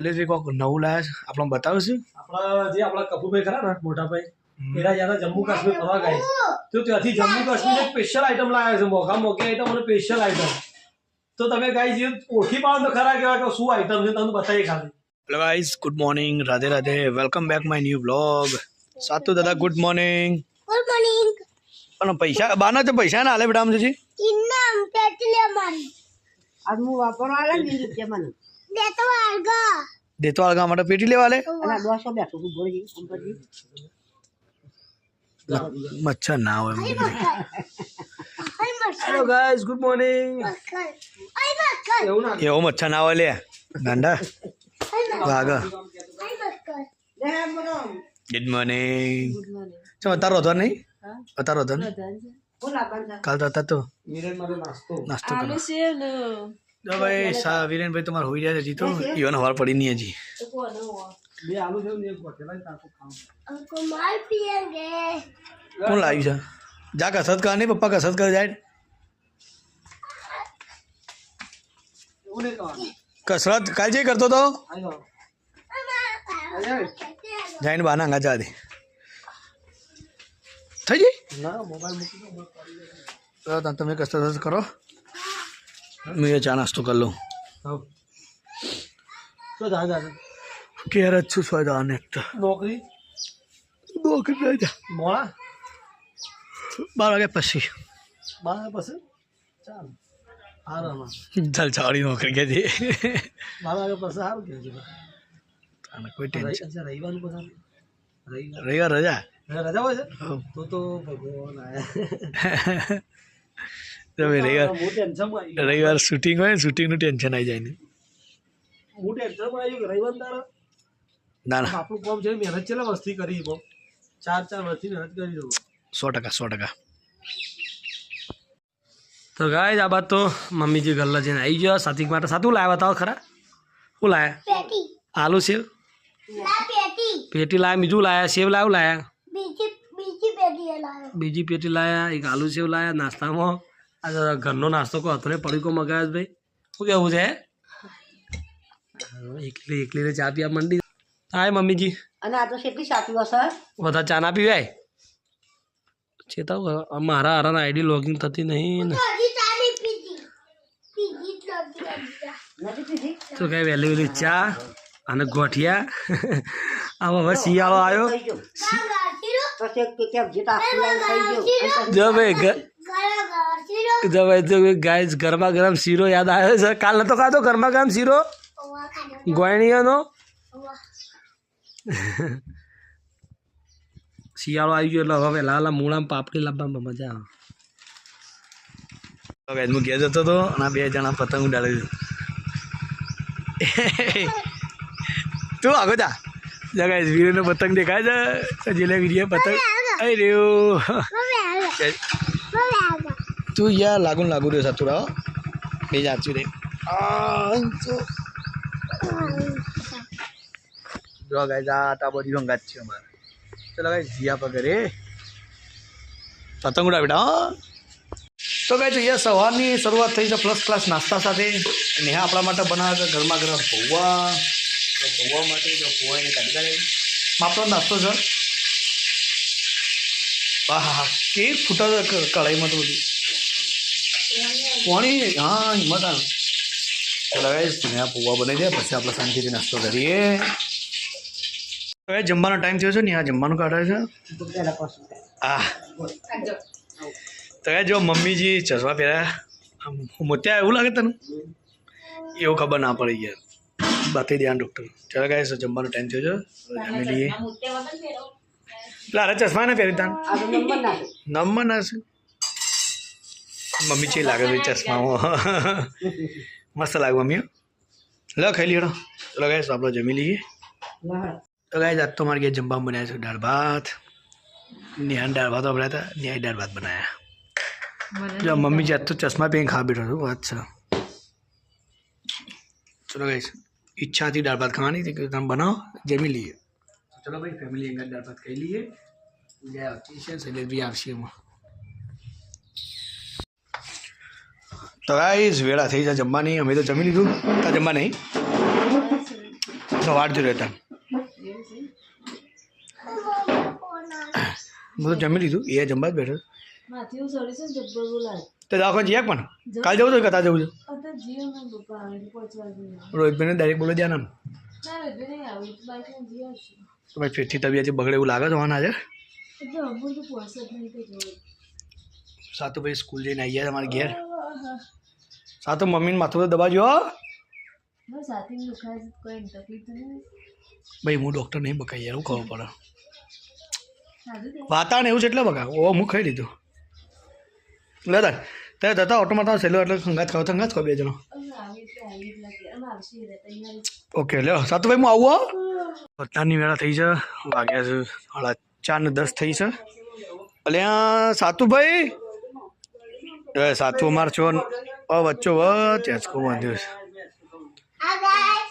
એટલે કોક નવું લાયા છે આપણે બતાવશું આપણા જે આપણા કપૂરભાઈ ખરા ને મોટા ભાઈ એના યાર જમ્મુ કાશ્મીર ફરવા ગયા. તો ત્યાંથી જમ્મુ કાશ્મીર એક સ્પેશિયલ આઈટમ લાયા છે મોઘા મોઘી આઈટમ અને સ્પેશિયલ આઈટમ તો તમે ગાઈ જે ઓળખી પાડો તો ખરા કેવા કે શું આઈટમ છે તમને બતાવીએ ખાલી. Hello guys good morning Radhe Radhe. Welcome back my new blog સાતુ દાદા ગુડ મોર્નિંગ ગુડ મોર્નિંગ પણ પૈસા બાના તો પૈસા ના આલે બેટા આમ ઇન્ના ઇન્નામ તેટલે મારી આજ હું વાપરવા ને વીસ રૂપિયા મને. દેતો આલગા દેતો આલગા માટે પેટી લેવા લે અલા દોસો બેઠો હું બોલી અંબરજી મચ્છર ના હોય હેલો ગાઈસ ગુડ મોર્નિંગ એવું ના એવો મચ્છર ના હોય લે. ગાંડા. વાગા ગુડ મોર્નિંગ ચમ તારો હતો નહીં? તારો હતો કાલ તો હતા તો નાસ્તો. નાસ્તો કરો. ना भाई सा वीरेन भाई तुम्हारा हो जाए जीतो। इवन हमारा पड़ी नहीं है जी। तो देखो ना ये आलू से नहीं पकेला इनको खाओ अंकल मार पिएँगे कौन लाई जा? जा का सत करने पापा का सत कर जाए कसरत कल जे करतो तो जाइन बाना गा जा दे। थई जी? ना मोबाइल मुकी तो तुम कसरत करो। હું એ ચા નાસ્તો કરી લઉં હા તો જા જા ઘેર જ છું સ્વાદા અને નોકરી નોકરી જા મોડા બાર વાગ્યા પછી બાર પછી ચાલ આરામ ચાલ ચાવડી નોકરી કે બાર વાગ્યા પછી સારું કે છે કોઈ ટેન્શન અચ્છા રવિવારનું પછી રવિવાર રવિવાર રજા રજા હોય છે તો તો ભગવાન આયા તમે રવિવાર રવિવાર શૂટિંગ હોય ને શૂટિંગનું ટેન્શન આવી જાય ને હું ટેન્શન પણ આવ્યું રવિવાર તારા ના ના આપણું કામ છે મહેનત છે વસ્તી કરી બહુ ચાર ચાર વર્ષથી મહેનત કરી દઉં સો ટકા સો ટકા તો ગાય આ બાદ તો મમ્મીજી ગલ્લા જઈને આવી ગયો સાતિક માટે સાતું લાવ્યા હતા ખરા શું લાયા આલુ સેવ પેટી લાયા બીજું લાયા સેવ લાવ લાયા બીજી પેટી લાયા એક આલુ સેવ લાયા નાસ્તામાં आज घर नो नास्तो को हाथों ने पड़ी को मगाया भाई वो क्या हो जाए एक ले एक ले चाय पिया मंडी आए मम्मी जी अने आज तो शेपी चाय पिवा सर वो चाना पी गए चेता हुआ अब आरा आईडी लॉगिंग थती नहीं ना अभी चाय नहीं पी जी पी जी तो अभी तो क्या वैली वैली चाय अने गोठिया अब अब सियालो आयो जब एक જવાય તો ગાય ગરમા ગરમ શીરો યાદ આવ્યો છે? કાલ નતો ખાતો ગરમા ગરમ શીરો? ગોયણીઓનો શિયાળો આવી ગયો એટલે હવે લાલા મૂળામાં પાપડી લાવવામાં મજા આવે. વેદમું ઘેર જતો હતો અને બે જણા પતંગ ઉડાડે તું આગો જા. જગાય વીરે પતંગ દેખાય છે. જીલે વીરે પતંગ. અરે રેવ લાગુ રહ્યો સાતું રાવ બે જાચું રે આ તો જો ગાય આ તા બધી હંગાત છે અમારે. ચલો ગાય જીયા પગરે પતંગ ઉડા બેટા, હો. તો યા અહીંયા સવારની શરૂઆત થઈ છે પ્લસ ક્લાસ નાસ્તા સાથે. નેહા આપણા માટે બનાવે છે ગરમા ગરમ પૌવા. તો પૌવા માટે જો પૌવા એને કાઢી કાઢે આપણો નાસ્તો છે. હા હા હા. કેક ફૂટા કઢાઈમાં તો બધું. પાણી હા હિંમત ચાલો ગાઈસ નેહા પૌવા બની જાય પછી આપણે શાંતિથી નાસ્તો કરીએ. હવે જમવાનો ટાઈમ થયો છે ને આ જમવાનું કાઢે છે. હા આ તો જો મમ્મીજી ચશ્મા પહેર્યા. આમ મોત્યા એવું લાગે તને? એવું ખબર ના પડી ગયા બાકી ધ્યાન ડૉક્ટર ચાલો ગાય જમવાનો ટાઈમ થયો છે. જમી લઈએ. એટલે અરે ચશ્મા ને પહેરી તાન? આ તો નંબર ના છે. મમ્મી છે લાગે છે ચશ્મામાં મસ્ત લાગે મમ્મી હો. લો ખાઈ લીધો ચલો ગાય આપણે જમી લઈએ ના તો ગાય આજ તો મારે ઘેર જમવામાં બનાવ્યા છે દાળ ભાત નેહાન દાળ ભાત બનાવ્યા હતા ન્યાય દાળ ભાત બનાવ્યા જો મમ્મી જાત તો ચશ્મા પહેરીને ખા બેઠો છું વાત છે ચલો ગાઈસ ઈચ્છા હતી દાળ ભાત ખાવાની હતી કે તમે બનાવો જમી લઈએ ચલો ભાઈ ફેમિલી અંગત દાળ ભાત ખાઈ લઈએ પૂજા આવતી છે શૈલેષભાઈ આવશે એમાં તો ગાઈઝ વેળા થઈ જાય જમવાની. અમે તો જમી લીધું. તા જમવા નહીં. તો વાટ જોઈ રહેતા હું તો જમી લીધું. એ જમવા જ બેઠો. તો દવાખાને જઈએ પણ. કાલ જવું છે કથા જવું છે? રોહિતભાઈને ડાયરેક્ટ બોલો ધ્યાન આમ. તો ભાઈ ફેરથી તબિયત બગડે એવું લાગે છે વાના આજે? સાતું ભાઈ સ્કૂલ જઈને આવી ગયા તમારા ઘેર. સાતું મમ્મીને માથું તો દબાજો તો ભાઈ હું ડૉક્ટર નહીં બકાઈ યાર હું ખબર પડે. વાતાવરણ એવું છે એટલે બકા ઓ હું ખાઈ લીધું. લે તાર. ત્યારે જતા ઓટોમાં તાર સહેલો એટલે ખંગાત ખાવ ખંગાત ખાવ બે જણો. ઓકે લે સાતુભાઈ હું આવું અત્યારની વેળા થઈ છે. વાગ્યા છે સાડા ચાર ને દસ થઈ છે. અલ્યા સાતુભાઈ. એ સાતુ અમાર છો ઓ વચ્ચો વચ હેચકો બાંધ્યો છે આ guys,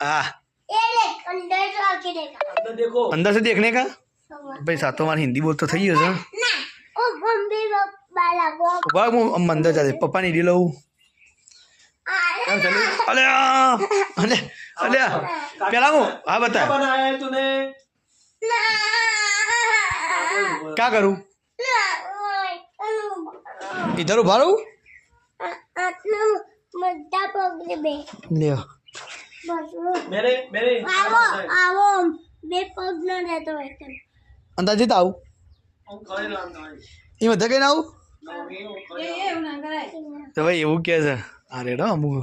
હા ये देख अंदर तो आके देखा અંદર દેખો અંદર से देखने का ભાઈ સાતો મારે હિન્દી બોલતો થઈ ગયો છે ना ओ बम्बी वाला वो ઉભા હું આમ અંદર ચાલે પપ્પાની ઈડી લઉં કેમ ચાલે અલ્યા અલે અલ્યા પેલા હું હા क्या બતા ना बनाया है तूने ક્યાં કરું ना ओए अनु ઇધર ઉભા રહું अनु मड्डा पकड़े बे લ્યો बस मैंने मैंने आवो आवो बे पग न रहतो है અંદાજે તો આવું हम खड़े ना भाई એ બધા કઈ આવું એ એવું ના કરાય તો ભાઈ એવું કે છે અરે રો અમુક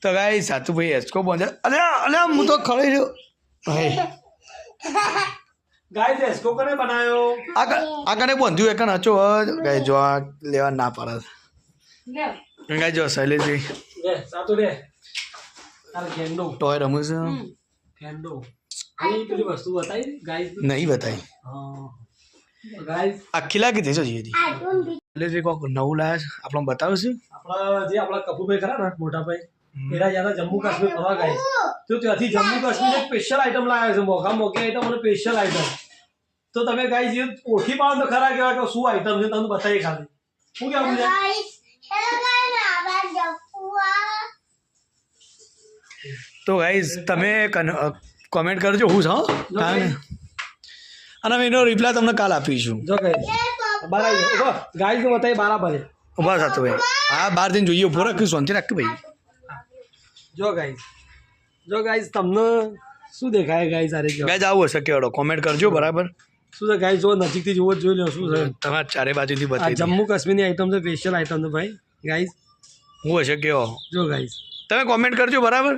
તો ગાઈ સાતું ભાઈ એચકો પહોંચે અલ્યા અલ્યા હું તો ખડી રહ્યો ભાઈ ગાય દેસકો કોને બનાયો આ કને બંધ્યું એકન ગાય જો લેવા ના પડે લે ગાય જો શૈલેશજી છે ગેંડો બતાવી ગાય ગાય અખિલા કીધી છે જીજી એટલે જે કોક નવું લાયા છે આપણે બતાવશે આપણા જે આપણા કપૂરભાઈ ખરા મોટાભાઈ એના જ્યાં જમ્મુ કાશ્મીર ફરવા તો ત્યાંથી જમ્મુ કાશ્મીર સ્પેશિયલ આઈટમ લાયા છે મોઘા મોઘી આઈટમ અને સ્પેશિયલ આઈટમ તો તમે ગાઈસ જે ઓળખી પાડો તો ખરા કેવા કે શું આઈટમ છે તમને બતાવી ખાલી. શું કેવું છે? તો ગાઈઝ તમે કોમેન્ટ કરજો હું છો અને એનો રિપ્લાય તમને કાલ આપીશું. જો ગાઈસ બરાબર જાઓ. ગાઈસ ને બતાવી બરાબર ઊભા થતો ભાઈ. હા બાર દિન જોઈએ ઊભો રાખ્યું શાંતિ રાખ ભાઈ. જો ગાઈસ જો ગાઈસ તમને શું દેખાય ગાઈસ આરે જો ગાઈઝ આવું હશે કેવડો. કોમેન્ટ કરજો બરાબર. શું છે ગાઈસ જો નજીકથી જુઓ જોઈ લો શું છે. તમારે ચારે બાજુથી બતાવી જમ્મુ કાશ્મીરની આઈટમ છે સ્પેશિયલ આઈટમ છે ભાઈ. ગાઈસ હું હશે કેવો જો ગાઈસ તમે કોમેન્ટ કરજો બરાબર?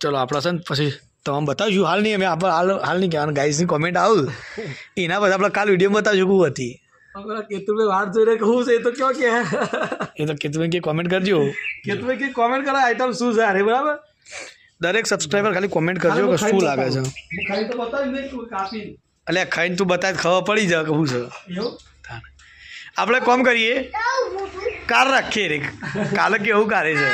ચલો આપણા છે ને પછી તમામ બતાવીશું. હાલ નહીં અમે આપણે હાલ હાલ નહીં કહેવાનું. ગાઈઝની કોમેન્ટ આવું. એના પછી આપણે કાલ વીડિયો બતાવીશું શું હતી. કેતુભાઈ વાટ જોઈને કહું છે એ તો કયો કે. એ તો કીધું કે કોમેન્ટ કરજો. કેતુભાઈ કે કોમેન્ટ કરો આઈટમ શું છે અરે બરાબર? દરેક સબસ્ક્રાઈબર ખાલી કોમેન્ટ કરજો કે શું લાગે છે. એટલે ખાઈને તું બતાવી ખબર પડી જાય કે શું છે. આપણે કોમ કરીએ. કાર રાખીએ રે. કાલે કેવું કારે છે?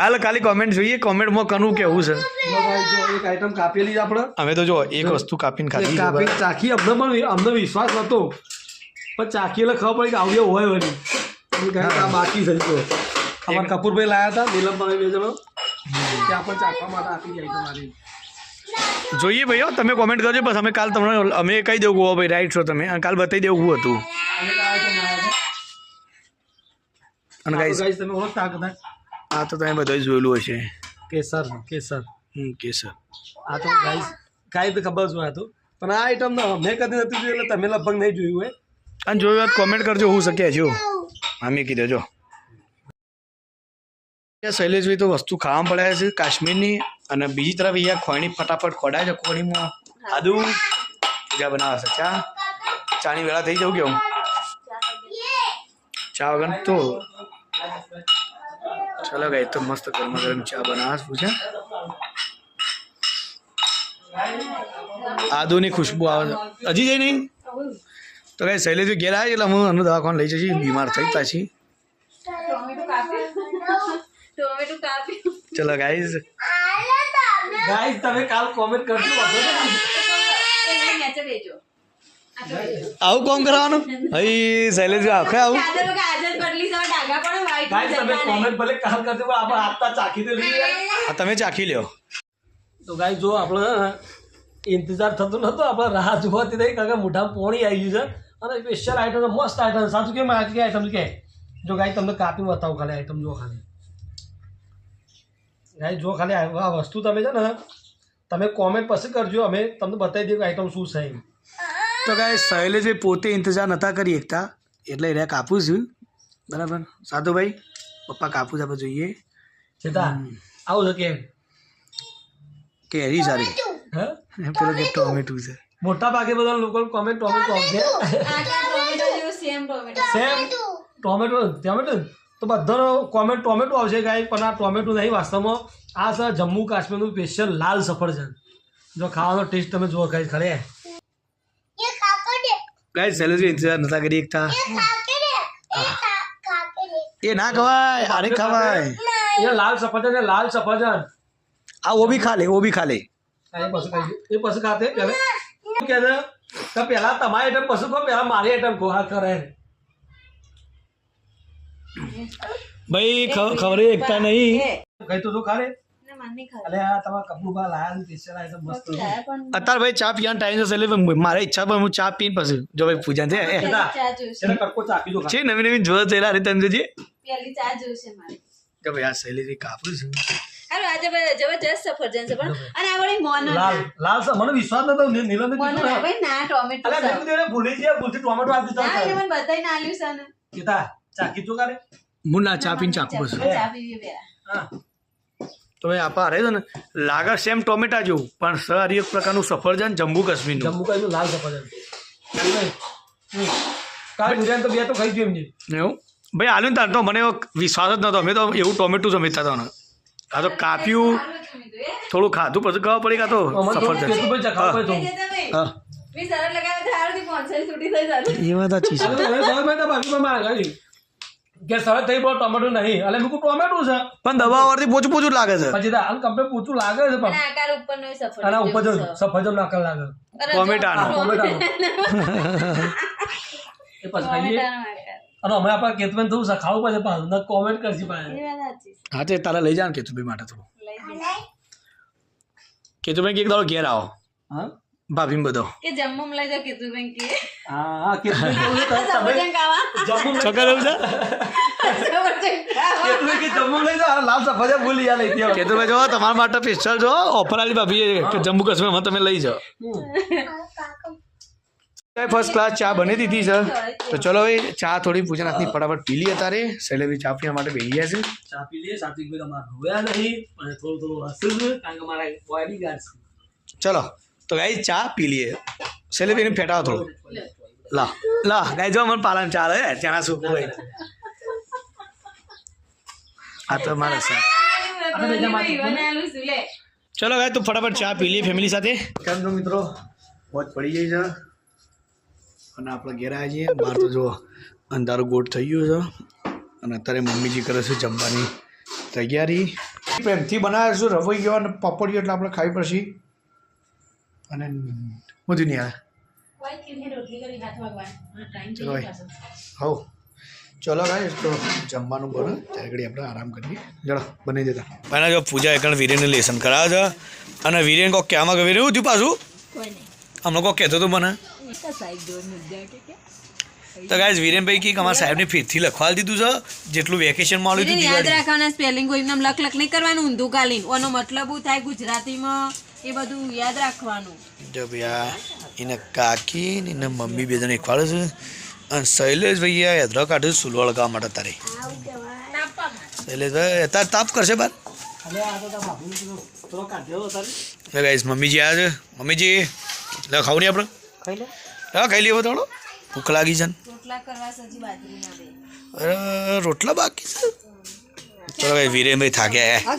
હાલ ખાલી કોમેન્ટ જોઈએ કોમેન્ટમાં કનું કેવું છે. એક આઈટમ કાપેલી છે આપણે. અમે તો જો એક વસ્તુ કાપીને ખાધી કાપી ચાખી અમને પણ અમને વિશ્વાસ નહોતો પણ ચાખી એટલે ખબર પડી કે આવ્યો હોય વળી. બાકી થઈ ગયો. અમારા કપૂરભાઈ લાયા હતા નીલમભાઈ બે જણો. ત્યાં પણ ચાખવા માટે આપી જાય તમારી. જોઈએ ભાઈઓ તમે કોમેન્ટ કરજો બસ અમે કાલ તમને અમે કહી દેવું હો ભાઈ રાઈટ છો તમે. અને કાલ બતાવી દેવું હતું અને ગાઈસ તમે ઓળખતા કદાચ આ તો તમે બધાય જોયેલું હશે. કેસર કેસર. હમ કેસર. આ તો ગાઈસ કાંઈ તો ખબર શું આ તો. પણ આ આઈટમ મેં કદી નથી જોયું એટલે તમે લગભગ નહીં જોયું હોય અને જોયું વાત કોમેન્ટ કરજો હું શક્ય હા મેં કીધું જો. શૈલેષભાઈ તો વસ્તુ ખાવા પડ્યા છે કાશ્મીરની અને બીજી તરફ અહીંયા ખોણી ફટાફટ ખોડાય છે ખોણીમાં આદુ પૂજા બનાવે છે. ચા? ચાની વેળા થઈ જવું કેવું ચા વગર તો ચાલો ગાઈ તો મસ્ત ગરમા ગરમ ચા બનાવે છે પૂજા. આદુની ખુશ્બુ આવે હજી જઈ નહીં? તો કઈ શૈલેષભાઈ ઘેર આવે એટલે હું અનુ દવાખાને લઈ જઈશ બીમાર થઈ પાછી. ટોમેટો કાપી ચલો ગાઈઝ ગાઈઝ તમે કાલ કોમેન્ટ કરજો. વાંધો નહીં. આવું કોમ કરવાનું? ભાઈ શૈલેષ આખે આવું. તમે ચાખી તો આ તમે ચાખી લ્યો. તો ગાઈ જો આપણે ઇંતજાર થતો નતો આપણે રાહ જોવાથી નહીં કારણ કે મોઢા પોણી આવી ગયું છે. અને સ્પેશિયલ આઈટમ મસ્ત આઈટમ સાચું કેમ આ કે આઈટમ કે? જો ગાઈ તમને કાપી બતાવું ખાલી આઈટમ જો ખાલી. ગાઈ જો ખાલી આ વસ્તુ તમે છે ને તમે કોમેન્ટ પછી કરજો અમે તમને બતાવી દઈએ આઈટમ શું છે તો કાંઈ સહેલે જે પોતે ઇંતજાર નતા કરી એકતા એટલે એને કાપું છું. બરાબર? સાધુભાઈ પપ્પા કાપું આપણે જોઈએ. સીધા આવું છે કેમ. કેરી સારી. હા? પેલો કે ટોમેટું છે. મોટા ભાગે બધા લોકો કોમેન્ટ ટોમેટો આપશે same tomato. Same tomato tomato. તો બધાનો કોમેન્ટ ટોમેટો આવશે કાંઈ પણ આ ટોમેટો નહીં વાસ્તવમાં આ સર જમ્મુ કાશ્મીરનું સ્પેશિયલ લાલ સફરજન. જો ખાવાનો ટેસ્ટ તમે જુઓ કઈ ખરે ગાઈસ સેલેરી ઇંતજાર નતા કરી એકતા એ ના. ખવાય અરે ખવાય. એ લાલ સફરજન એ લાલ સફરજન. આ ઓ બી ખા લે ઓ બી ખા લે. એ પછી ખાતે પહેલા પહેલા તમારી આઈટમ પછી કહો પહેલા મારી આઈટમ ખો હા કરે ભાઈ ખબર એકતા નહીં. કઈ તો ખારે અત્યારે ભાઈ ચા પીવાનો ટાઈમ છે એટલે મારે ઈચ્છા પણ હું ચા પીને પછી જો ભાઈ પૂજા છે નવી નવી જોવા તમે જોજે. કે ભાઈ આ શૈલેષ કાપું છું. હારું, આજે જબરજસ્ત સફરજન છે પણ અને આ વળી મોનો લાલ લાલ સ- મને વિશ્વાસ નતો નીલમ મોનો ભાઈ ના ટોમેટો અલે છે. મેં કીધું એને ભૂલી ગયા ભૂલથી ટોમેટો આપી દીધો ના, એને મને બધાયને આલ્યું છે ને. કીધા ચાખી તો કારે હું ના ચા પીને ચાકુ બસ ચા પીવી પહેલા. હા તો ભાઈ આપા હારે છે ને લાગે સેમ ટોમેટા જેવું પણ સર એક પ્રકારનું સફરજન જમ્મુ કાશ્મીરનું જમ્મુ કાશ્મીર લાલ સફરજન કાલ ગુજરાત તો બે તો ખાઈ ગયું એમની એવું ભાઈ આલ્યું તાર તો મને વિશ્વાસ જ નતો અમે તો એવું ટોમેટું સમજતા હતા આ તો કાપ્યું. થોડું ખાધું પછી ખબર પડી કાં તો સફરજન. એ વાત સાચી છે હવે હવે થઈ બહુ ટમેટું નહીં. એટલે મેં ટોમેટું છે. પણ દવા વાળથી પોચું પોચું લાગે છે. પછી તો આમ કમ્પ્લેટ પૂછું લાગે છે પણ. આકાર ઉપરનો એ સફરજન આના ઉપર જો છે. સફરજન લાગે. ટોમેટાનો. ટોમેટાનો. એ પછી ખાઈએ. અને અમે આપણા કેતવેન થોડું સખાવું ખાવું પડશે પાછું ન કોમેન્ટ કરશી છે. હા તે તારા લઈ જા ને કેતુભાઈ માટે થોડું. કેતુભાઈ એક દાડો ઘેર આવો. હા? ભાભીને બધો. કે જમ્મુ લઈ જાવ કીધું કે. હા હા તમે કે જમ્મુ લઈ લાલ સફરજન ભૂલી જા લઈ કેતુભાઈ જો તમારા માટે સ્પેશિયલ જો ઓફર આલી ભાભી કે જમ્મુ કાશ્મીરમાં તમે લઈ જાઓ. ફર્સ્ટ ક્લાસ ચા બની દીધી છે. તો ચલો એ ચા થોડી પૂજા નાથની ફટાફટ પી લઈએ તારે. ચા પીવા માટે બેસી ગયા છે. ચા પી લઈએ સાત્વિકભાઈ તમારે રોયા નહીં અને થોડું થોડું હસું કારણ કે મારા ઓઇલી ગાર્ડ છે. ચલો. તો ગાઈ ચા પી લઈએ. શૈલેષભાઈને ફેટાવો થોડું. લા લા ગાઈ જો મને પાલન ચાલે હે ત્યાં સૂપ હોય આ તો મારા સર. ચલો ગાય તું ફટાફટ ચા પી લઈએ ફેમિલી સાથે. કેમ છો મિત્રો? મોજ પડી ગઈ છે. અને આપણે ઘેર આવી જઈએ બહાર તો જો અંધારું ગોટ થઈ ગયું છે. અને અત્યારે મમ્મીજી કરે છે જમવાની તૈયારી. પ્રેમથી બનાવે છે રવાઈ ગયો અને પપડીઓ એટલે આપણે ખાવી પડશે. અને બધું નહીં આવે ચલો ભાઈ હવ. ચલો ગાઈસ તો જમવાનું બોલો ત્યારે ઘડી આપણે આરામ કરીએ. ચલો બની જતા. પહેલાં જો પૂજા એકણ વીરેને લેસન કરાવે છે. અને વીરેન કોક કહેવામાં કે વીરે થયું પાછું? હમણાં કોક કહેતો હતું મને. તો ગાઈસ વીરેનભાઈ કે અમારા સાહેબને ફીરથી લખવા દીધું છે. જેટલું વેકેશનમાં આવ્યું યાદ રાખવાના સ્પેલિંગ કોઈ લખ લખ નહીં કરવાનું ઊંધું કાલીન ઓનો મતલબ થાય ગુજરાતીમાં એ બધું યાદ રાખવાનું. જો ભાઈ એને કાકી ને એને મમ્મી બે જણ એકવાડે છે. અને શૈલેષ ભાઈ આ હેદરા કાઢે સુલવાળ ગામ માટે તારે. શૈલેષભાઈ અત્યારે તાપ કરશે બાર? હતો મમ્મીજી આવ્યા છે. મમ્મીજી લે ખાવું નહીં આપણે? ખાઈ લે. હા ખાઈ લઈએ થોડો. ભૂખ લાગી છે રોટલા કરવા સજી બાજરીના બે. અરે રોટલા બાકી છે? ચલો ભાઈ વીરેનભાઈ થાક્યા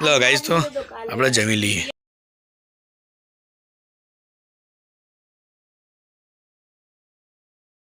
લો ગાઈસ તો આપણે જમી લઈએ.